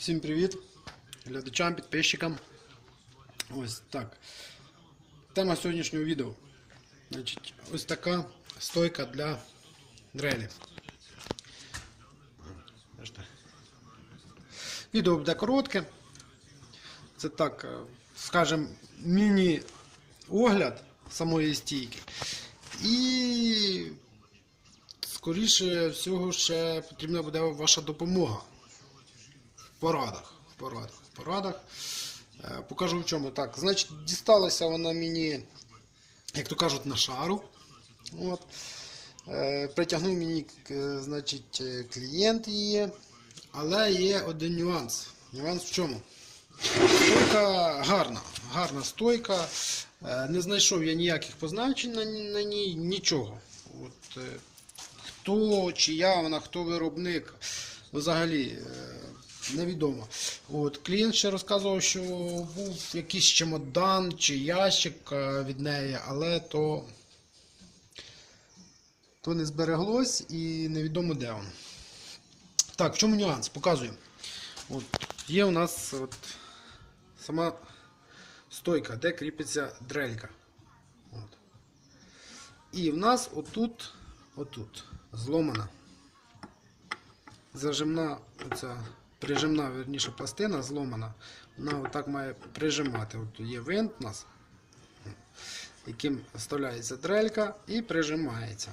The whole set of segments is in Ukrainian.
Всім привіт глядачам, підписчикам. Ось так. Тема сьогоднішнього відео. Значить, ось така стойка для дрелі. Відео буде коротке. Це так, е, скажем, міні-огляд самої стійки. І скоріше всього ще потрібна буде ваша допомога порадах. В порадах. В порадах. Е, Покажу в чому. Так, значить, дісталася вона мені, як то кажуть, на шару. От. Е, Притягнув мені е, значить, клієнт її. Але є один нюанс. Нюанс в чому? Стойка гарна, гарна стойка. Не знайшов я ніяких позначень на, ній, нічого. От, хто, чия вона, хто виробник, взагалі невідомо. От, клієнт ще розказував, що був якийсь чемодан чи ящик е, від неї, але то, то не збереглось і невідомо де воно. Так, в чому нюанс? Показую. От, є у нас от, сама стойка, де кріпиться дрелька. От. І в нас отут, отут, зломана. Зажимна, оця прижимна, верніше, пластина зломана. Вона отак має прижимати. От є винт у нас, яким вставляється дрелька і прижимається.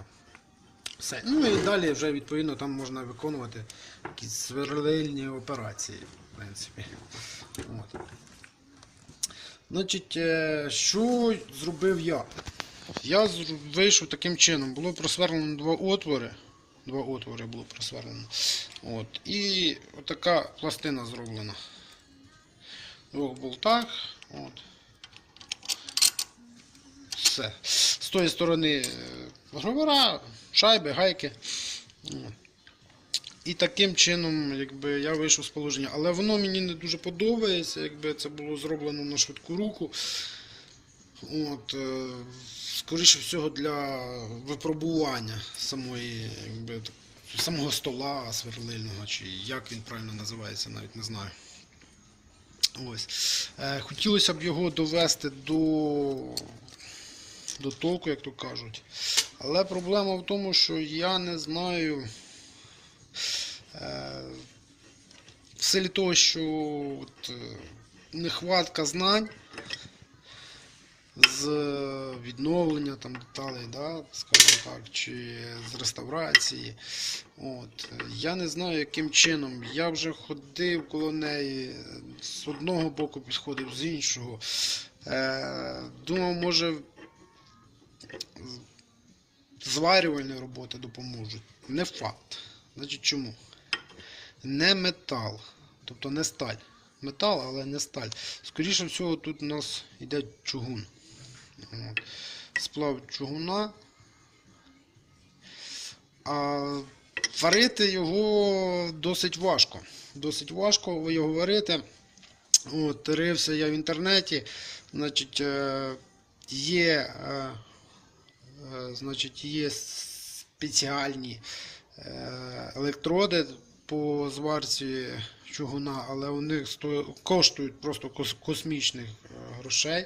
Все. Ну і далі вже відповідно там можна виконувати якісь сверлильні операції, в принципі. От. Значить, е, що зробив я? Я вийшов таким чином. Було просверлено два отвори. Два отвори було просверлено. От. І отака пластина зроблена. Двох болтах. От. Все. З тої сторони е, гровера, шайби, гайки. І таким чином якби, я вийшов з положення. Але воно мені не дуже подобається, якби це було зроблено на швидку руку. От, е, скоріше всього для випробування самої, якби, самого стола сверлильного, чи як він правильно називається, навіть не знаю. Ось. Е, хотілося б його довести до, до толку, як то кажуть. Але проблема в тому, що я не знаю. Е, в силі того, що от, нехватка знань з відновлення там деталей, да, скажімо так, чи з реставрації. От. е, Я не знаю, яким чином. Я вже ходив коло неї, е, з одного боку підходив, з іншого. Е, думав, може зварювальні роботи допоможуть. Не факт. Значить чому? Не метал, тобто не сталь. Метал, але не сталь. Скоріше всього, тут у нас йде чугун. От. Сплав чугуна. А варити його досить важко. Досить важко його варити. От, рився я в інтернеті. Значить, е, є, е, е, значить, є спеціальні е, електроди по зварці чугуна, але у них коштують просто космічних е, грошей.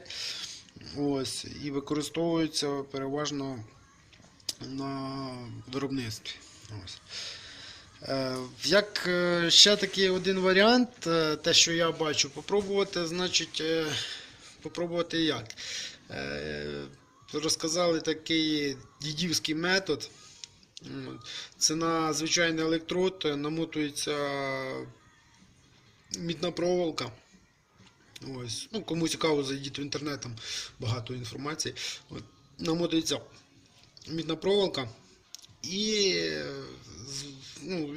Ось, і використовуються переважно на виробництві. Ось. Е, Як е, ще такий один варіант, е, те, що я бачу, попробувати, значить, попробувати як. Розказали такий дідівський метод. Це на звичайний електрод намотується мідна проволока. Ось. Ну, кому цікаво, зайдіть в інтернет, там багато інформації. От, намотується мідна проволока і ну,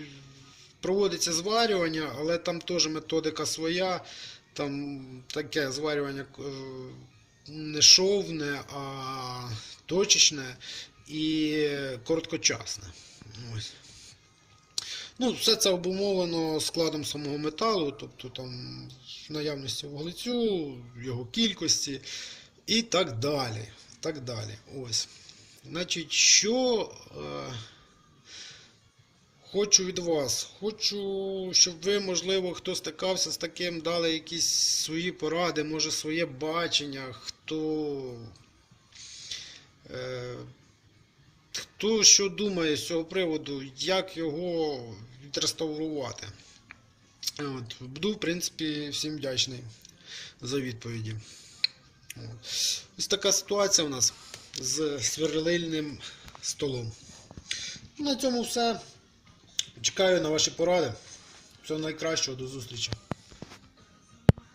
проводиться зварювання, але там теж методика своя. Там таке зварювання е, не шовне, а точечне і короткочасне. Ось. Ну, все це обумовлено складом самого металу, тобто там наявності вуглецю, його кількості і так далі. Так далі. Ось. Значить, що е, хочу від вас. Хочу, щоб ви, можливо, хто стикався з таким, дали якісь свої поради, може своє бачення, хто. Е, хто що думає з цього приводу, як його відреставрувати. От, буду, в принципі, всім вдячний за відповіді. От. Ось така ситуація у нас з сверлильним столом. На цьому все. Чекаю на ваші поради. Всього найкращого, до зустрічі.